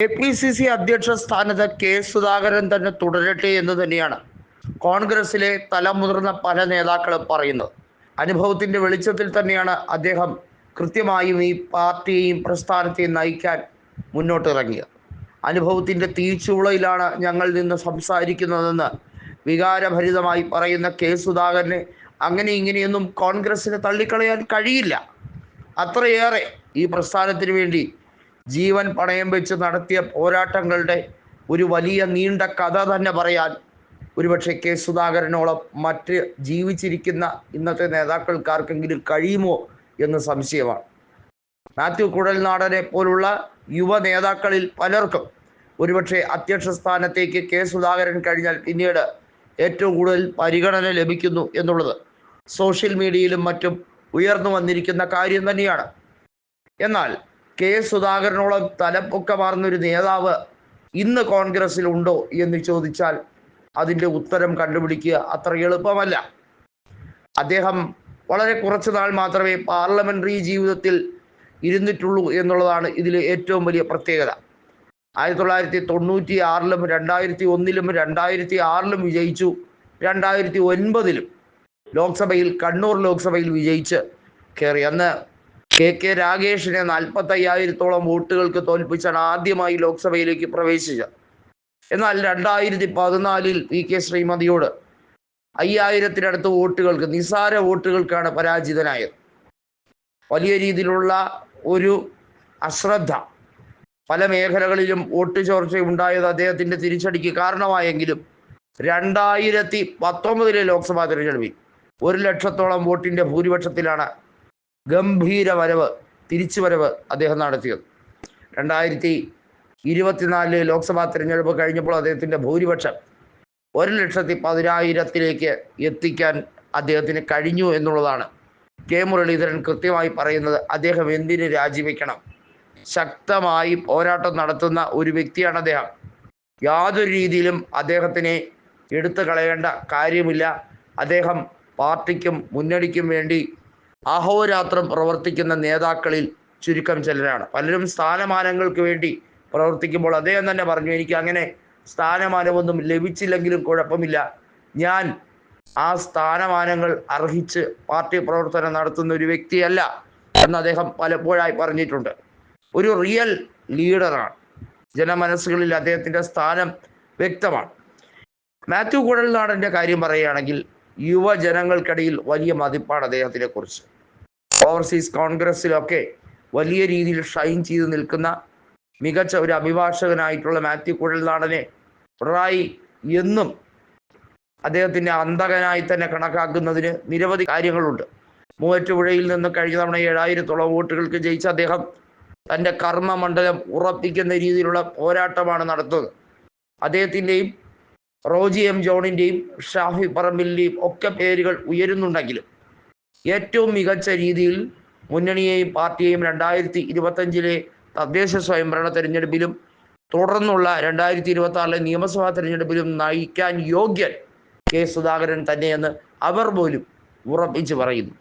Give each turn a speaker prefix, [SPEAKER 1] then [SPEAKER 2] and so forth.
[SPEAKER 1] K P C C അധ്യക്ഷ സ്ഥാനത്ത് K Sudhakaran തന്നെ തുടരട്ടെ എന്ന് തന്നെയാണ് കോൺഗ്രസിലെ തലമുതിർന്ന പല നേതാക്കളും പറയുന്നത്. അനുഭവത്തിന്റെ വെളിച്ചത്തിൽ തന്നെയാണ് അദ്ദേഹം കൃത്യമായും ഈ പാർട്ടിയെയും പ്രസ്ഥാനത്തെയും നയിക്കാൻ മുന്നോട്ടിറങ്ങിയത്. അനുഭവത്തിന്റെ തീച്ചുളയിലാണ് ഞങ്ങൾ നിന്ന് സംസാരിക്കുന്നതെന്ന് വികാരഭരിതമായി പറയുന്ന കെ സുധാകരനെ അങ്ങനെ ഇങ്ങനെയൊന്നും കോൺഗ്രസ്സിന് തള്ളിക്കളയാൻ കഴിയില്ല. അത്രയേറെ ഈ പ്രസ്ഥാനത്തിന് വേണ്ടി ജീവൻ പണയം വെച്ച് നടത്തിയ പോരാട്ടങ്ങളുടെ ഒരു വലിയ നീണ്ട കഥ തന്നെ പറയാൻ ഒരുപക്ഷെ കെ സുധാകരനോളം മറ്റ് ജീവിച്ചിരിക്കുന്ന ഇന്നത്തെ നേതാക്കൾക്കാർക്കെങ്കിലും കഴിയുമോ എന്ന് സംശയമാണ്. മാത്യു കുഴൽനാടനെ പോലുള്ള യുവ നേതാക്കളിൽ പലർക്കും ഒരുപക്ഷെ അധ്യക്ഷ സ്ഥാനത്തേക്ക് കെ സുധാകരൻ കഴിഞ്ഞാൽ പിന്നീട് ഏറ്റവും കൂടുതൽ പരിഗണന ലഭിക്കുന്നു എന്നുള്ളത് സോഷ്യൽ മീഡിയയിലും മറ്റും ഉയർന്നു വന്നിരിക്കുന്ന കാര്യം തന്നെയാണ്. എന്നാൽ കെ സുധാകരനോളം തലപ്പൊക്കമാർന്നൊരു നേതാവ് ഇന്ന് കോൺഗ്രസ്സിൽ ഉണ്ടോ എന്ന് ചോദിച്ചാൽ അതിന്റെ ഉത്തരം കണ്ടുപിടിക്കുക അത്ര എളുപ്പമല്ല. അദ്ദേഹം വളരെ കുറച്ച് നാൾ മാത്രമേ പാർലമെന്ററി ജീവിതത്തിൽ ഇരുന്നിട്ടുള്ളൂ എന്നുള്ളതാണ് ഇതിലെ ഏറ്റവും വലിയ പ്രത്യേകത. ആയിരത്തി തൊള്ളായിരത്തി തൊണ്ണൂറ്റി ആറിലും രണ്ടായിരത്തി ഒന്നിലും രണ്ടായിരത്തി ആറിലും വിജയിച്ചു. രണ്ടായിരത്തി ഒൻപതിലും ലോക്സഭയിൽ കണ്ണൂർ ലോക്സഭയിൽ വിജയിച്ച് കയറി. അന്ന് കെ കെ രാഗേഷിനെ നാൽപ്പത്തയ്യായിരത്തോളം വോട്ടുകൾക്ക് തോൽപ്പിച്ചാണ് ആദ്യമായി ലോക്സഭയിലേക്ക് പ്രവേശിച്ചത്. എന്നാൽ രണ്ടായിരത്തി പതിനാലിൽ വി കെ ശ്രീമതിയോട് അയ്യായിരത്തിനടുത്ത് വോട്ടുകൾക്ക് നിസാര വോട്ടുകൾക്കാണ് പരാജിതനായത്. വലിയ രീതിയിലുള്ള ഒരു അശ്രദ്ധ പല മേഖലകളിലും വോട്ട് ചോർച്ച ഉണ്ടായത് അദ്ദേഹത്തിന്റെ തിരിച്ചടിക്ക് കാരണമായെങ്കിലും രണ്ടായിരത്തി പത്തൊമ്പതിലെ ലോക്സഭാ തിരഞ്ഞെടുപ്പിൽ ഒരു ലക്ഷത്തോളം വോട്ടിന്റെ ഭൂരിപക്ഷത്തിലാണ് ഗംഭീര വരവ് തിരിച്ചുവരവ് അദ്ദേഹം നടത്തിയത്. രണ്ടായിരത്തി ഇരുപത്തിനാലിൽ ലോക്സഭാ തിരഞ്ഞെടുപ്പ് കഴിഞ്ഞപ്പോൾ അദ്ദേഹത്തിന്റെ ഭൂരിപക്ഷം ഒരു ലക്ഷത്തി പതിനായിരത്തിലേക്ക് എത്തിക്കാൻ അദ്ദേഹത്തിന് കഴിഞ്ഞു എന്നുള്ളതാണ്. കെ. മുരളീധരൻ കൃത്യമായി പറയുന്നത് അദ്ദേഹം എന്തിന് രാജിവെക്കണം? ശക്തമായി പോരാട്ടം നടത്തുന്ന ഒരു വ്യക്തിയാണ് അദ്ദേഹം. യാതൊരു രീതിയിലും അദ്ദേഹത്തിനെ എടുത്തു കളയേണ്ട കാര്യമില്ല. അദ്ദേഹം പാർട്ടിക്കും മുന്നണിക്കും വേണ്ടി അഹോരാത്രം പ്രവർത്തിക്കുന്ന നേതാക്കളിൽ ചുരുക്കം ചിലരാണ്. പലരും സ്ഥാനമാനങ്ങൾക്ക് വേണ്ടി പ്രവർത്തിക്കുമ്പോൾ അദ്ദേഹം തന്നെ പറഞ്ഞു എനിക്ക് അങ്ങനെ സ്ഥാനമാനമൊന്നും ലഭിച്ചില്ലെങ്കിലും കുഴപ്പമില്ല. ഞാൻ ആ സ്ഥാനമാനങ്ങൾ അർഹിച്ച് പാർട്ടി പ്രവർത്തനം നടത്തുന്ന ഒരു വ്യക്തിയല്ല എന്ന് അദ്ദേഹം പലപ്പോഴായി പറഞ്ഞിട്ടുണ്ട്. ഒരു റിയൽ ലീഡറാണ് ജനമനസ്സുകളിൽ അദ്ദേഹത്തിന്റെ സ്ഥാനം വ്യക്തമാണ്. മാത്യു കുഴൽനാടന്റെ കാര്യം പറയുകയാണെങ്കിൽ യുവജനങ്ങൾക്കിടയിൽ വലിയ മതിപ്പാണ് അദ്ദേഹത്തിനെ കുറിച്ച് ഓവർസീസ് കോൺഗ്രസ്സിലൊക്കെ വലിയ രീതിയിൽ ഷൈൻ ചെയ്ത് നിൽക്കുന്ന മികച്ച ഒരു അഭിഭാഷകനായിട്ടുള്ള മാത്യു കുഴൽനാടനെ പിണറായി എന്നും അദ്ദേഹത്തിന്റെ അന്തകനായി തന്നെ കണക്കാക്കുന്നതിന് നിരവധി കാര്യങ്ങളുണ്ട്. മൂവറ്റുപുഴയിൽ നിന്ന് കഴിഞ്ഞ തവണ ഏഴായിരത്തോളം വോട്ടുകൾക്ക് ജയിച്ച അദ്ദേഹം തന്റെ കർമ്മമണ്ഡലം ഉറപ്പിക്കുന്ന രീതിയിലുള്ള പോരാട്ടമാണ് നടത്തുന്നത്. അദ്ദേഹത്തിന്റെയും റോജി എം ജോണിന്റെയും ഷാഫി പറമ്പിലിന്റെയും ഒക്കെ പേരുകൾ ഉയരുന്നുണ്ടെങ്കിലും ഏറ്റവും മികച്ച രീതിയിൽ മുന്നണിയെയും പാർട്ടിയെയും രണ്ടായിരത്തി ഇരുപത്തഞ്ചിലെ തദ്ദേശ സ്വയംഭരണ തെരഞ്ഞെടുപ്പിലും തുടർന്നുള്ള രണ്ടായിരത്തി ഇരുപത്തി ആറിലെ നിയമസഭാ തെരഞ്ഞെടുപ്പിലും നയിക്കാൻ യോഗ്യൻ കെ സുധാകരൻ തന്നെയെന്ന് അവർ പോലും ഉറപ്പിച്ചു പറയുന്നു.